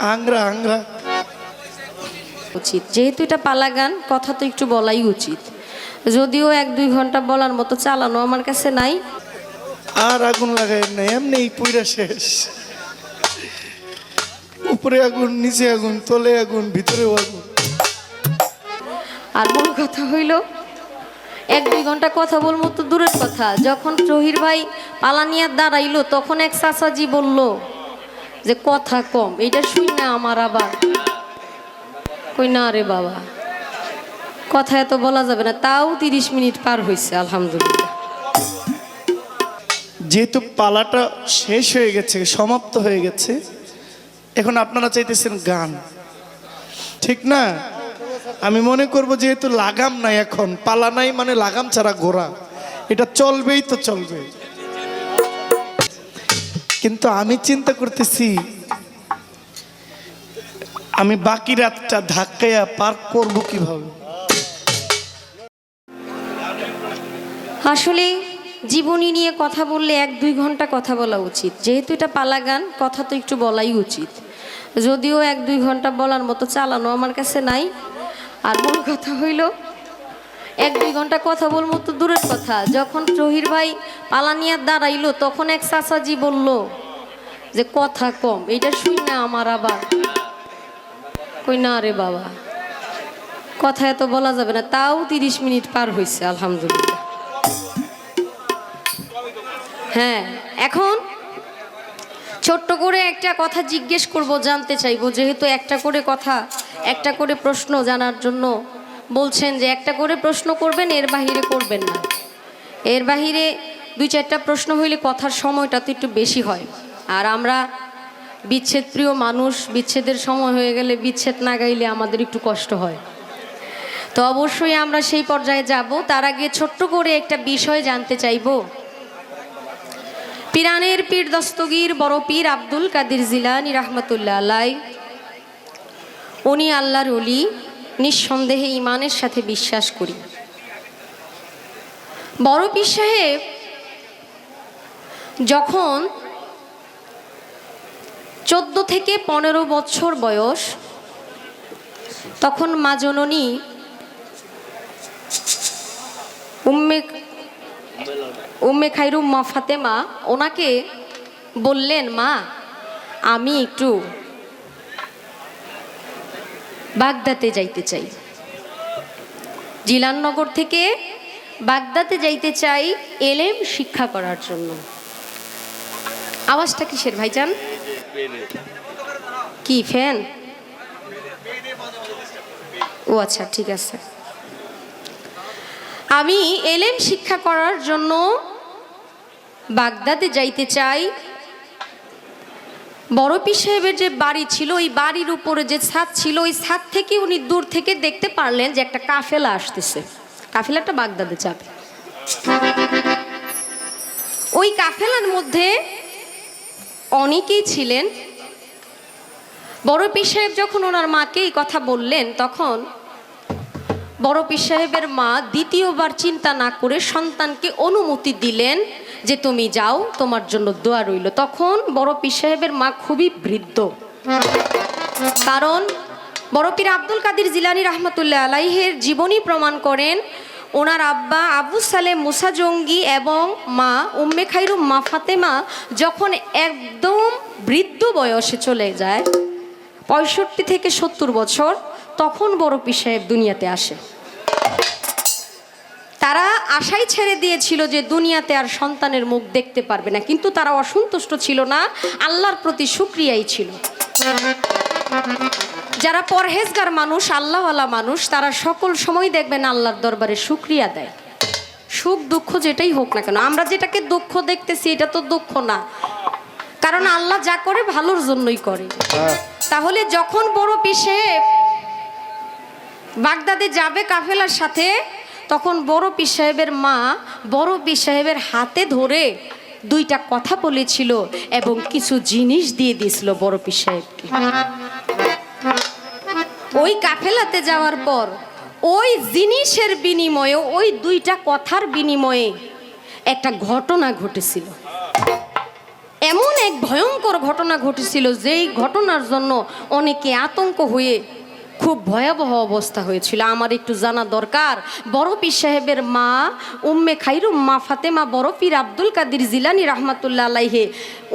আংরা আংরা। উচিত। যেহেতু এটা পালা গান কথা তো একটু বলাই উচিত। যদিও এক দুই ঘণ্টা বলার মতো চালানো আমার কাছে নাই। আর আগুন লাগাই না এমনি পুইরা শেষ। উপরে আগুন নিচে আগুন তলে আগুন ভিতরেও আগুন। আর মূল কথা হইল এক দুই ঘণ্টা কথা বলব তো দূরের কথা। যখন জহির ভাই পালানিয়ার দাঁড়াইলো তখন এক চাচাজি বলল যে কথা কম এটা শুই না আমার আবার। কই না রে বাবা। কথা এত বলা যাবে না, তাও তিরিশ মিনিট পার হয়েছে আলহামদুলিল্লাহ। যেহেতু পালাটা শেষ হয়ে গেছে, সমাপ্ত হয়ে গেছে, এখন আপনারা চাইতেছেন গান। ঠিক না? আমি মনে করব যেহেতু লাগাম নাই এখন, পালা নাই মানে লাগাম ছাড়া ঘোরা। এটা চলবেই তো চলবে। কিন্তু আমি চিন্তা করতেছি, আমি বাকি রাতটা ধাক্কাইয়া পার করব কীভাবে? আসলে জীবনী নিয়ে কথা বললে এক দুই ঘণ্টা কথা বলা উচিত। যেহেতু এটা পালা গান, কথা তো একটু বলাই উচিত। যদিও এক দুই ঘণ্টা বলার মতো চালানো আমার কাছে নাই। আর মূল কথা হইল, এক দুই ঘণ্টা কথা বলব তো দূরের কথা। যখন জহির ভাই পালানিয়ার দাঁড়াইলো, তখন এক চাচাজি বলল, যে কথা কম এটা শুই না আমার আবার। কই না রে বাবা, কথা এত বলা যাবে না, তাও তিরিশ মিনিট পার হয়েছে আলহামদুলিল্লাহ। হ্যাঁ এখন ছোট্ট করে একটা কথা জিজ্ঞেস করব, জানতে চাইব, যেহেতু একটা করে কথা, একটা করে প্রশ্ন জানার জন্য বলছেন যে, একটা করে প্রশ্ন করবেন, এর বাহিরে করবেন না। এর বাহিরে দুই চারটা প্রশ্ন হইলে কথার সময়টা তো একটু বেশি হয়। আর আমরা বিচ্ছেদ প্রিয় মানুষ, বিচ্ছেদের সময় হয়ে গেলে বিচ্ছেদ না গাইলে আমাদের একটু কষ্ট হয়। তো অবশ্যই আমরা সেই পর্যায়ে যাব। তার আগে ছোট্ট করে একটা বিষয় জানতে চাইব। পিরানের পীর দস্তগীর বড় পীর আব্দুল কাদির জিলানি রহমতুল্লাহ আলাই উনি আল্লাহর অলি নিঃসন্দেহে ইমানের সাথে বিশ্বাস করি। বড় পীর সাহেব যখন চোদ্দ থেকে পনেরো বছর বয়স, তখন মা জননী উম্মে উম্মে খাইরুম মা ফাতেমা ওনাকে বললেন, মা, আমি একটু বাগদাতে যাইতে চাই। জিলাননগর থেকে বাগদাতে যাইতে চাই এলেম শিক্ষা করার জন্য। আওয়াজটা কিসের, ভাইজান? কি, ফ্যান? ও আচ্ছা ঠিক আছে। আমি এলেম শিক্ষা করার জন্য বাগদাদে যাইতে চাই। বড় পীর সাহেবের যে বাড়ি ছিল, ওই বাড়ির উপরে যে ছাদ ছিল, ওই ছাদ থেকে উনি দূর থেকে দেখতে পারলেন যে একটা কাফেলা আসতেছে। কাফেলাটা বাগদাদে যাবে। ওই কাফেলার মধ্যে অনেকেই ছিলেন। বড় পীর সাহেব যখন ওনার মাকে এই কথা বললেন, তখন বড় পীর সাহেবের মা দ্বিতীয়বার চিন্তা না করে সন্তানকে অনুমতি দিলেন যে তুমি যাও, তোমার জন্য দোয়া রইল। তখন বড় পীর সাহেবের মা খুবই বৃদ্ধ। কারণ বড় পীর আব্দুল কাদির জিলানি রহমতুল্লাহ আলাইহের জীবনী প্রমাণ করেন ওনার আব্বা আবু সালে মুসা জঙ্গি এবং মা উম্মে খাইরুম, মা ফাতেমা যখন একদম বৃদ্ধ বয়সে চলে যায়, পঁয়ষট্টি থেকে সত্তর বছর, তখন বড় সাহেব দুনিয়াতে আসে। তারা আশাই ছেড়ে দিয়েছিল যে দুনিয়াতে আর সন্তানের মুখ দেখতে পারবে না, কিন্তু তারা অসন্তুষ্ট ছিল না, আল্লাহর প্রতি সুক্রিয়াই ছিল। যারা পরহেজগার মানুষ আল্লাহওয়ালা মানুষ তারা সকল সময় দেখবেন আল্লাহর দরবারে শুক্রিয়া দেয়। সুখ দুঃখ যেটাই হোক না কেন আমরা যেটাকে দুঃখ দেখতেছি এটা তো দুঃখ না। কারণ আল্লাহ যা করে ভালোর জন্যই করে। তাহলে যখন বড় পিসে বাগদাদে যাবে কাফেলার সাথে তখন বড় পীর সাহেবের মা বড় পীর সাহেবের হাতে ধরে দুইটা কথা বলেছিল এবং কিছু জিনিস দিয়ে দিয়েছিল বড় পীর সাহেবকে। ওই কাফেলাতে যাওয়ার পর, ওই জিনিসের বিনিময়ে, ওই দুইটা কথার বিনিময়ে একটা ঘটনা ঘটেছিল। এমন এক ভয়ঙ্কর ঘটনা ঘটেছিল, যেই ঘটনার জন্য অনেকে আতঙ্ক হয়ে খুব ভয়াবহ অবস্থা হয়েছিল। আমার একটু জানা দরকার বড় পীর সাহেবের মা, উম্মে খাইরুম মা ফাতেমা বড় পীর আব্দুল কাদির জিলানি রহমাতুল্লা আলাইহে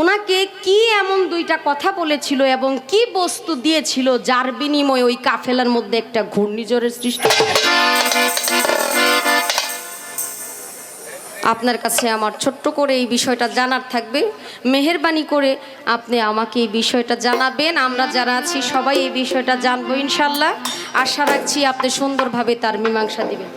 ওনাকে কি এমন দুইটা কথা বলেছিল এবং কি বস্তু দিয়েছিল যার বিনিময়ে ওই কাফেলার মধ্যে একটা ঘূর্ণিঝড়ের সৃষ্টি আপনার কাছে আমার ছোট্ট করে এই বিষয়টা জানার থাকবে। মেহেরবানি করে আপনি আমাকে এই বিষয়টা জানাবেন। আমরা যারা আছি, সবাই এই বিষয়টা জানব ইনশাল্লাহ। আশা রাখছি আপনি সুন্দরভাবে তার মীমাংসা দিবেন।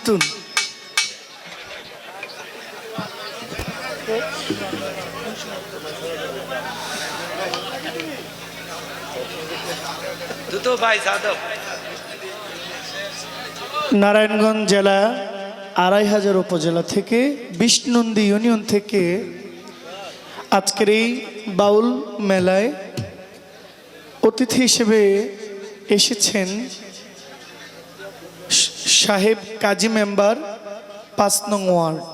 নতুন। নারায়ণগঞ্জ জেলা আড়াই হাজার উপজেলা থেকে বিষ্ণুন্দি ইউনিয়ন থেকে আজকের এই বাউল মেলায় অতিথি হিসেবে এসেছেন সাহেব কাজী মেম্বার, পাঁচ নং ওয়ার্ড।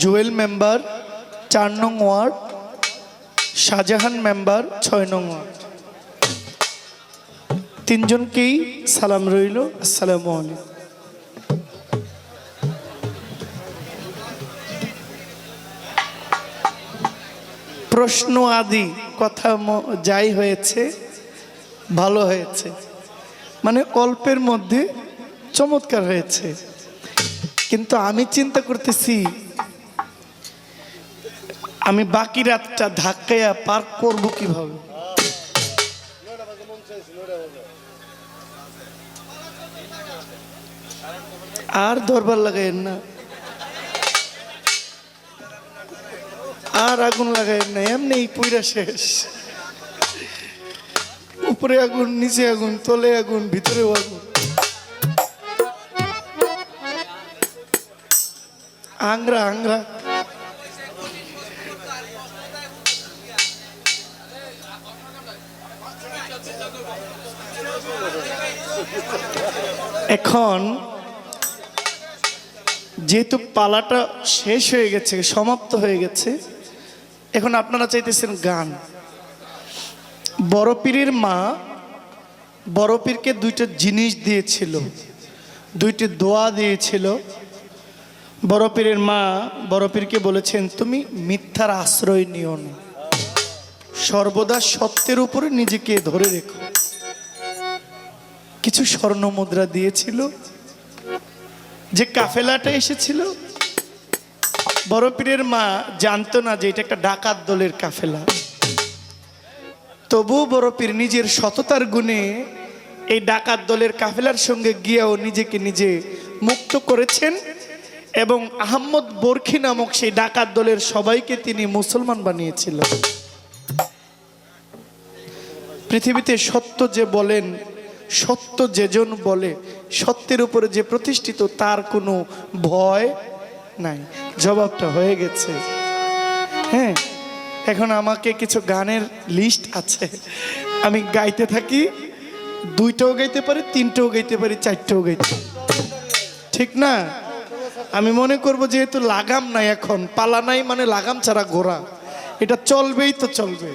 জুয়েল মেম্বার, চার নং ওয়ার্ড। শাহজাহান মেম্বার, ছয় নং ওয়ার্ড। তিনজনকেই সালাম রইল। আসসালামু আলাইকুম। প্রশ্ন আদি, কথা যাই হয়েছে, ভালো হয়েছে। মানে অল্পের মধ্যে চমৎকার হয়েছে। কিন্তু আমি চিন্তা করতেছি, আমি বাকি রাতটা ধাক্কাইয়া পার করব কীভাবে? আর দরবার লাগাইন না। আর আগুন লাগাইন না এমনি পুইরা শেষ। উপরে আগুন, নিচে আগুন, তলে আগুন, ভিতরেও আগুন। আংরা আংরা। এখন যেহেতু পালাটা শেষ হয়ে গেছে, সমাপ্ত হয়ে গেছে, এখন আপনারা চাইতেছেন গান। বড় পীরের মা বড় পীরকে দুইটা জিনিস দিয়েছিল, দুইটি দোয়া দিয়েছিল বড় পীরের মা বড় পীরকে বলেছেন, তুমি মিথ্যার আশ্রয় নিও না। সর্বদা সত্যের উপরে নিজেকে ধরে রেখো। কিছু স্বর্ণ মুদ্রা দিয়েছিল। যে কাফেলাটা এসেছিল, বড় পীরের মা জানতো না যে এটা একটা ডাকাত দলের কাফেলা। তবুও বড় পীর নিজের সততার গুণে এই ডাকাত দলের কাফেলার সঙ্গে গিয়েও নিজেকে নিজে মুক্ত করেছেন। এবং আহম্মদ বরখি নামক সেই ডাকাত দলের সবাইকে তিনি মুসলমান বানিয়েছিলেন। পৃথিবীতে সত্য যে বলেন, সত্য যেজন বলে, সত্যের উপরে যে প্রতিষ্ঠিত তার কোনো ভয় নাই। জবাবটা হয়ে গেছে। হ্যাঁ এখন আমাকে কিছু গানের লিস্ট আছে। আমি গাইতে থাকি, দুইটাও গাইতে পারি, তিনটাও গাইতে পারি, চারটাও গাইতে। ঠিক না? আমি মনে করব যেহেতু লাগাম নাই এখন, পালা নাই মানে লাগাম ছাড়া ঘোরা। এটা চলবেই তো চলবে।